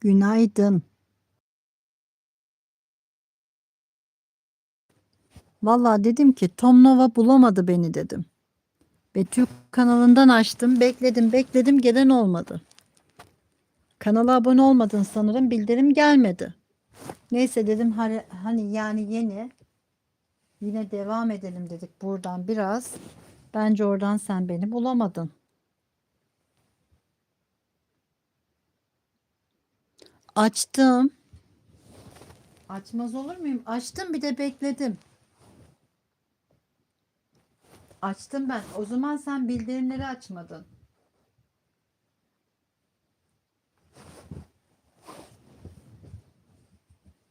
Günaydın. Vallahi dedim ki Tom Nova bulamadı beni dedim. Betül kanalından açtım. Bekledim bekledim gelen olmadı. Kanala abone olmadın sanırım. Bildirim gelmedi. Neyse dedim hani yani yeni. Yine devam edelim dedik buradan biraz. Bence oradan sen beni bulamadın. Açtım. Açmaz olur muyum? Açtım bir de bekledim. Açtım ben. O zaman sen bildirimleri açmadın.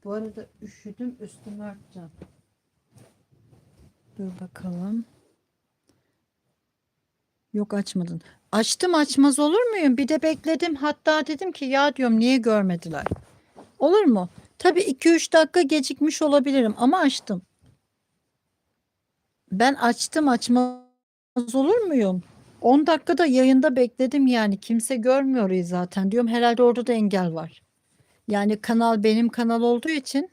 Bu arada üşüdüm üstümü örteceğim. Dur bakalım. Yok açmadın. Açtım açmaz olur muyum? Bir de bekledim. Hatta dedim ki ya diyorum niye görmediler? Olur mu? Tabii 2-3 dakika gecikmiş olabilirim ama açtım. Ben açtım açmaz olur muyum? 10 dakikada yayında bekledim yani kimse görmüyor zaten diyorum herhalde orada da engel var. Yani kanal benim kanal olduğu için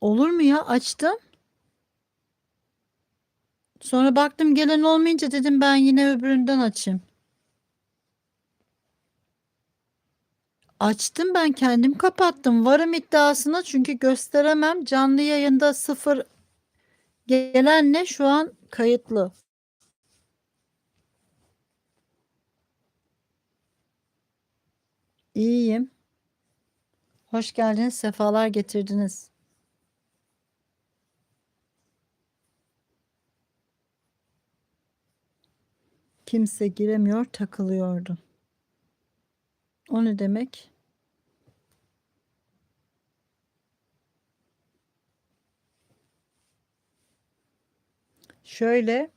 olur mu ya açtım. Sonra baktım gelen olmayınca dedim ben yine öbüründen açayım. Açtım ben kendim kapattım. Varım iddiasına çünkü gösteremem. Canlı yayında sıfır gelen ne şu an kayıtlı. İyiyim. Hoş geldiniz. Sefalar getirdiniz. Kimse giremiyor, takılıyordu. O ne demek? Şöyle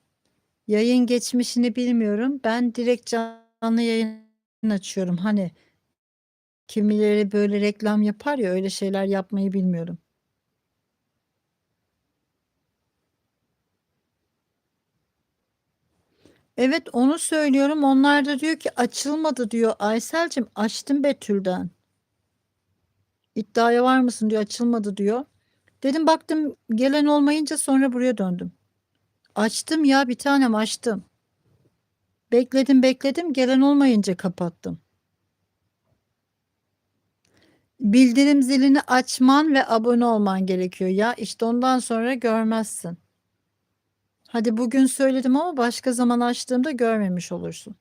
yayın geçmişini bilmiyorum. Ben direkt canlı yayın açıyorum. Hani kimileri böyle reklam yapar ya öyle şeyler yapmayı bilmiyorum. Evet onu söylüyorum. Onlar da diyor ki açılmadı diyor. Aysel'cim açtım Betül'den. İddiaya var mısın diyor açılmadı diyor. Dedim baktım gelen olmayınca sonra buraya döndüm. Açtım ya bir tanem açtım. Bekledim bekledim gelen olmayınca kapattım. Bildirim zilini açman ve abone olman gerekiyor ya işte ondan sonra görmezsin. Hadi bugün söyledim ama başka zaman açtığımda görmemiş olursun.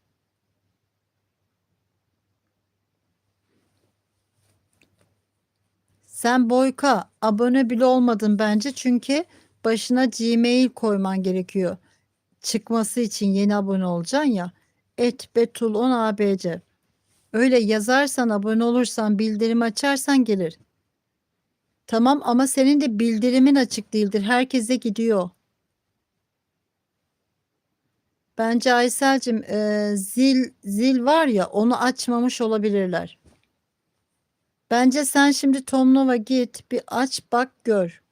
Sen Boyka abone bile olmadın bence çünkü başına Gmail koyman gerekiyor. Çıkması için yeni abone olacaksın ya. Et Betul 10 ABC. Öyle yazarsan abone olursan bildirim açarsan gelir. Tamam ama senin de bildirimin açık değildir. Herkese gidiyor. Bence Aysel'cim e, zil zil var ya onu açmamış olabilirler. Bence sen şimdi Tomnova git bir aç bak gör.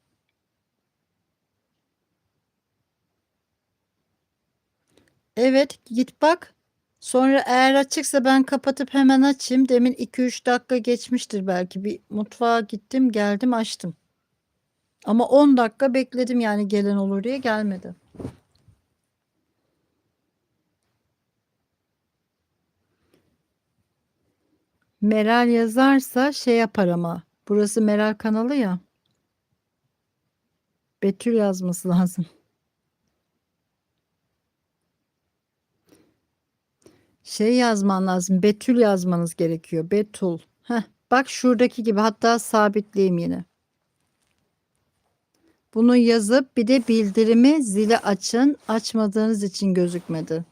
Evet git bak. Sonra eğer açıksa ben kapatıp hemen açayım. Demin 2-3 dakika geçmiştir belki. Bir mutfağa gittim geldim açtım. Ama 10 dakika bekledim yani gelen olur diye gelmedi. Meral yazarsa şey yapar ama. Burası Meral kanalı ya. Betül yazması lazım. Şey yazman lazım. Betül yazmanız gerekiyor. Betul. Heh, bak şuradaki gibi hatta sabitleyeyim yine. Bunu yazıp bir de bildirimi zili açın. Açmadığınız için gözükmedi.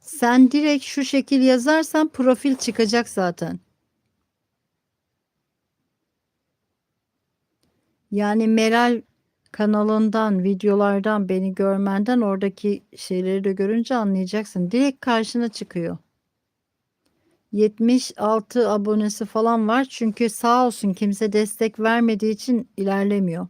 Sen direkt şu şekil yazarsan profil çıkacak zaten. Yani Meral kanalından, videolardan beni görmenden oradaki şeyleri de görünce anlayacaksın. Direkt karşına çıkıyor. 76 abonesi falan var. Çünkü sağ olsun kimse destek vermediği için ilerlemiyor.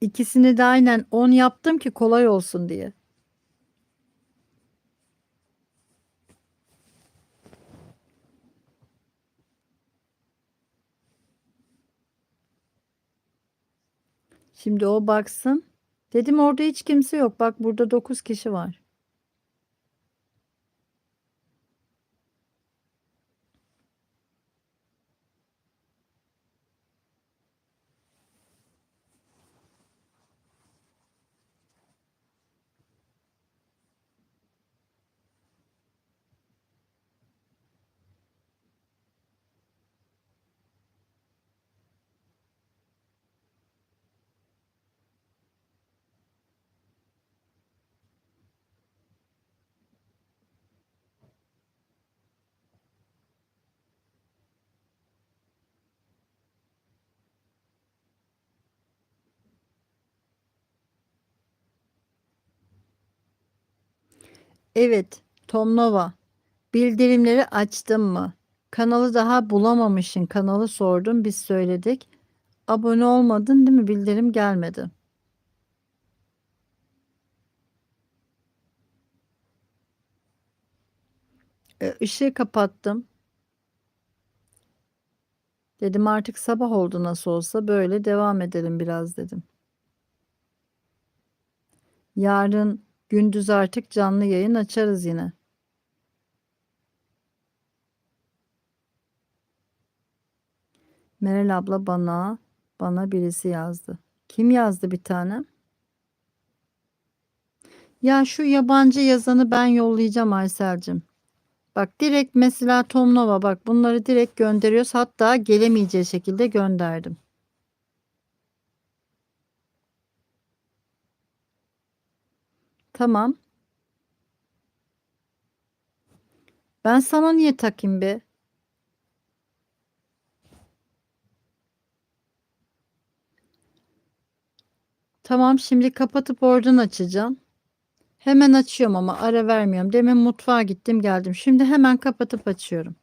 İkisini de aynen 10 yaptım ki kolay olsun diye. Şimdi o baksın. Dedim orada hiç kimse yok. Bak burada 9 kişi var. Evet, Tom Nova. Bildirimleri açtın mı? Kanalı daha bulamamışsın. Kanalı sordum, biz söyledik. Abone olmadın değil mi? Bildirim gelmedi. E, kapattım. Dedim artık sabah oldu nasıl olsa böyle devam edelim biraz dedim. Yarın gündüz artık canlı yayın açarız yine. Meral abla bana bana birisi yazdı. Kim yazdı bir tane? Ya şu yabancı yazanı ben yollayacağım Aysel'cim. Bak direkt mesela Tom Nova bak bunları direkt gönderiyoruz. Hatta gelemeyeceği şekilde gönderdim. Tamam. Ben sana niye takayım be? Tamam şimdi kapatıp oradan açacağım. Hemen açıyorum ama ara vermiyorum. Demin mutfağa gittim geldim. Şimdi hemen kapatıp açıyorum.